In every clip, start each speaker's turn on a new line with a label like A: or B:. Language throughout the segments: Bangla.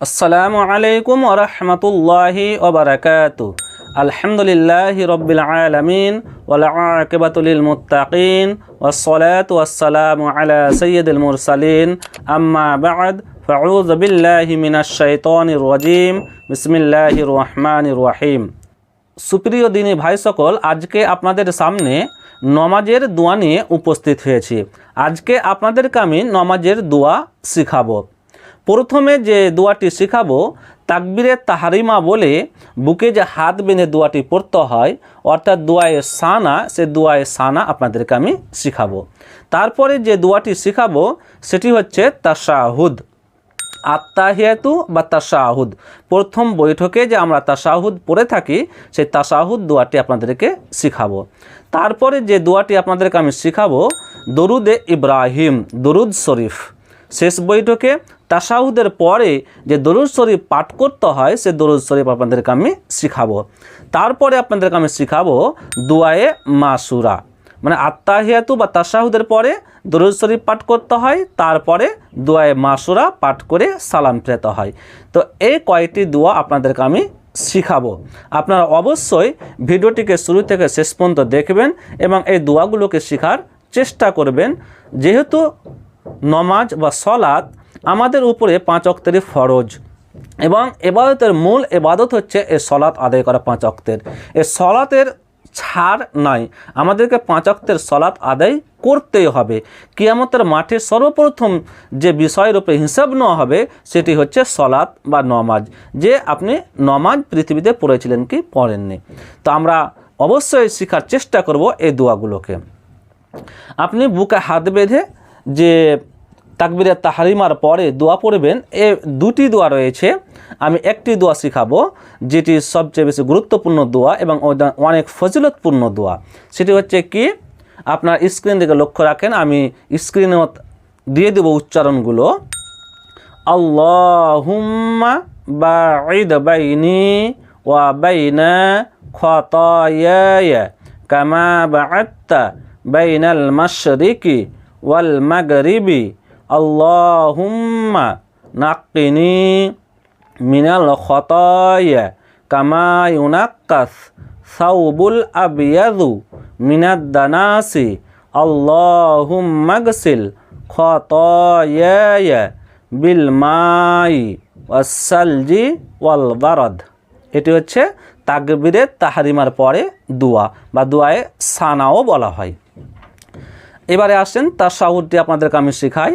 A: আসসালামু আলাইকুম ওরহমতুল্লাহি ওবরাকাতু আলহামদুলিল্লাহি রব্বিল আলামিন ওয়াল আকিবাতুল মুত্তাকিন ওয়াসসালাতু ওয়াসসালামু আলা সাইয়্যিদিল মুরসালিন। আম্মা বা'দ, ফাউযু বিল্লাহি মিনাশ শাইতানির রাজিম। বিসমিল্লাহির রহমানির রহিম। সুপ্রিয় দিনী ভাই সকল, আজকে আপনাদের সামনে নমাজের দোয়া নিয়ে উপস্থিত হয়েছি। আজকে আপনাদেরকে আমি নমাজের দোয়া শিখাবো। প্রথমে যে দোয়াটি শেখাবো, তাকবিরে তাহারিমা বলে বুকে যে হাত বেঁধে দোয়াটি পড়তে হয়, অর্থাৎ দোয়ায়ে সানা, সে দোয়ায়ে সানা আপনাদেরকে আমি শিখাবো। তারপরে যে দোয়াটি শেখাবো, সেটি হচ্ছে তাশাহুদ। আত্মাহিয়াতু বা তাশাহুদ। প্রথম বৈঠকে যে আমরা তাশাহুদ পড়ে থাকি, সেই তাশাহুদ দোয়াটি আপনাদেরকে শিখাবো। তারপরে যে দোয়াটি আপনাদেরকে আমি শিখাবো, দরুদে ইব্রাহিম, দরুদ শরীফ। শেষ বৈঠকে তাসাহুদের পরে যে দরুদ শরীফ পাঠ করতে হয়, সে দরুদ শরীফ আপনাদেরকে আমি শিখাবো। তারপরে আপনাদেরকে আমি শিখাবো দুয়ায়ে মাসুরা। মানে আত্মাহিয়াতু বা তাসাহুদের পরে দরুদ শরীফ পাঠ করতে হয়, তারপরে দোয়ায়ে মাসুরা পাঠ করে সালাম ফেরাতে হয়। তো এই কয়েকটি দোয়া আপনাদেরকে আমি শিখাবো। আপনারা অবশ্যই ভিডিওটিকে শুরু থেকে শেষ পর্যন্ত দেখবেন এবং এই দোয়াগুলোকে শেখার চেষ্টা করবেন। যেহেতু নমাজ বা সলাৎ আমাদের উপরে পাঁচ অক্তেরই ফরজ। এবং এবাদতের মূল এবাদত হচ্ছে এ সলাৎ আদায় করা পাঁচ অক্তের। এ সলাতের ছাড় নাই। আমাদেরকে পাঁচ অক্তের সলাৎ আদায় করতেই হবে। কিয়ামতের মাঠে সর্বপ্রথম যে বিষয়ের উপরে হিসাব নেওয়া হবে, সেটি হচ্ছে সলাৎ বা নমাজ। যে আপনি নমাজ পৃথিবীতে পড়েছিলেন কি পড়েননি। তো আমরা অবশ্যই শেখার চেষ্টা করব এই দোয়াগুলোকে। আপনি বুকে হাত বেঁধে যে তাকবিরে তাহারিমার পরে দোয়া পড়বেন। এ দুটি দোয়া রয়েছে। আমি একটি দোয়া শিখাবো, যেটি সবচেয়ে বেশি গুরুত্বপূর্ণ দোয়া এবং অনেক ফজিলতপূর্ণ দোয়া। সেটি হচ্ছে কি, আপনার স্ক্রিন দিকে লক্ষ্য রাখেন, আমি স্ক্রিনে দিয়ে দেবো উচ্চারণগুলো। বাইনি ওয়া কামা বাইনাল মাশরিকি ওয়াল মাগরিবি আল্লাহুম্মা নাক্কিনি মিনাল খতায়া কামা ইউনাক্কাস সাউবুল আবিয়াদু মিনাদ দানাসি। আল্লাহুম্মা গসিল খতায়া বিল মাই ওয়াসালজি ওয়াল বারদ। এটি হচ্ছে তাকবিরের তাহারিমার পরে দোয়া বা দোয়ায়ে সানাও বলা হয়। এবারে আসেন তার সাহুরটি আপনাদেরকে আমি শেখাই।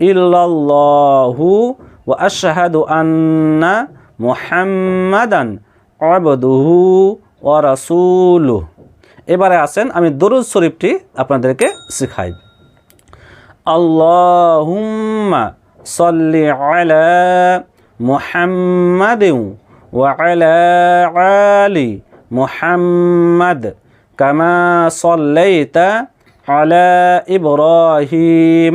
A: ইল্লাল্লাহু ওয়া আশহাদু আন্না মুহাম্মাদান আবদুহু ওয়া রাসূলুহু এবারে আসেন আমি দরুদ শরীফটি আপনাদেরকে শেখাই আল্লাহুম্মা সাল্লি আলা মুহাম্মাদিন ওয়া আলা আলি মুহাম্মাদ কামা সাল্লাইতা على إبراهيم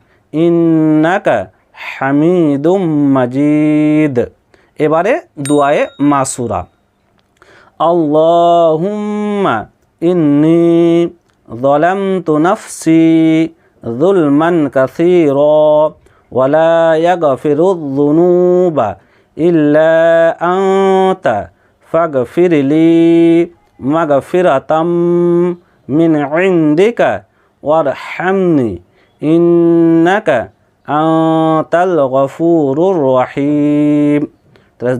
A: ইন্নাকা হামিদুম মাজিদ এবারে দুয়ায়ে মাসুরা আল্লাহুম্মা ইন্নি ظلمت نفسي ظلما كثيرا ولا يغفر الذنوب إلا أنت فاغفر لي مغفرة من عندك وارحمني ইন্নাকা আতাল গফুরুর রহিম।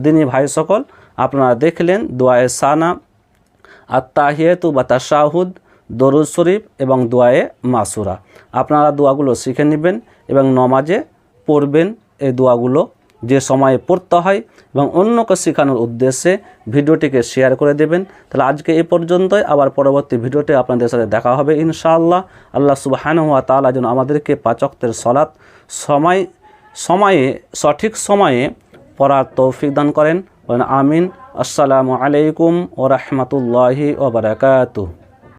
A: দিনী ভাই সকল, আপনারা দেখলেন দোয়ায়ে সানা আত্মাহিয়েতু বা তাশাহুদ, দরুদ শরীফ এবং দোয়ায়ে মাসুরা। আপনারা দোয়াগুলো শিখে নেবেন এবং নমাজে পড়বেন, এই দোয়াগুলো যে সময়ে পড়তে হয় এবং অন্যকে শেখানোর উদ্দেশ্যে ভিডিওটিকে শেয়ার করে দেবেন। তাহলে আজকে এই পর্যন্তই। আবার পরবর্তী ভিডিওতে আপনাদের সাথে দেখা হবে ইনশাআল্লাহ। আল্লাহ সুবাহানু ওয়া তাআলা যেন আমাদেরকে পাচকদের সলাৎ সময়, সময়ে, সঠিক সময়ে পড়ার তৌফিক দান করেন। আমিন। আসসালামু আলাইকুম ও রহমতুল্লাহি ওবরাকাতুহ